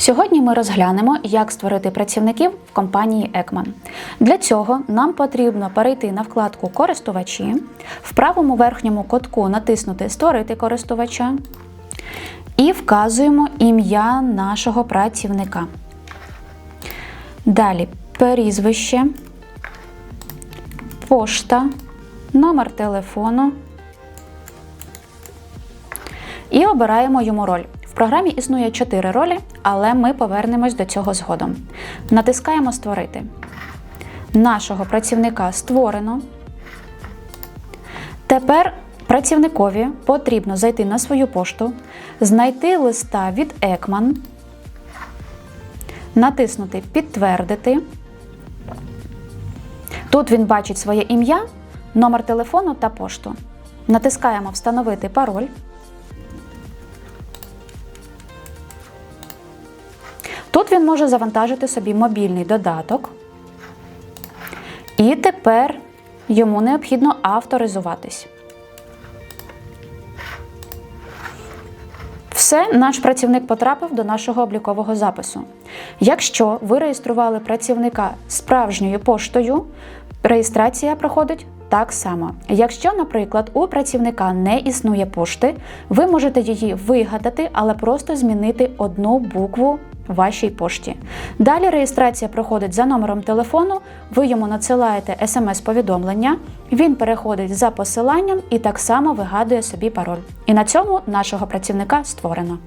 Сьогодні ми розглянемо, як створити працівників в компанії Екман. Для цього нам потрібно перейти на вкладку Користувачі, в правому верхньому кутку натиснути Створити користувача і вказуємо ім'я нашого працівника. Далі прізвище, пошта, номер телефону і обираємо йому роль. Програмі існує 4 ролі, але ми повернемось до цього згодом. Натискаємо Створити. Нашого працівника створено. Тепер працівникові потрібно зайти на свою пошту, знайти листа від Екман, натиснути Підтвердити. Тут він бачить своє ім'я, номер телефону та пошту. Натискаємо Встановити пароль. Тут він може завантажити собі мобільний додаток. І тепер йому необхідно авторизуватись. Все, наш працівник потрапив до нашого облікового запису. Якщо ви реєстрували працівника справжньою поштою, реєстрація проходить так само. Якщо, наприклад, у працівника не існує пошти, ви можете її вигадати, але просто змінити одну букву вашій пошті. Далі реєстрація проходить за номером телефону, ви йому надсилаєте смс-повідомлення, він переходить за посиланням і так само вигадує собі пароль. І на цьому нашого працівника створено.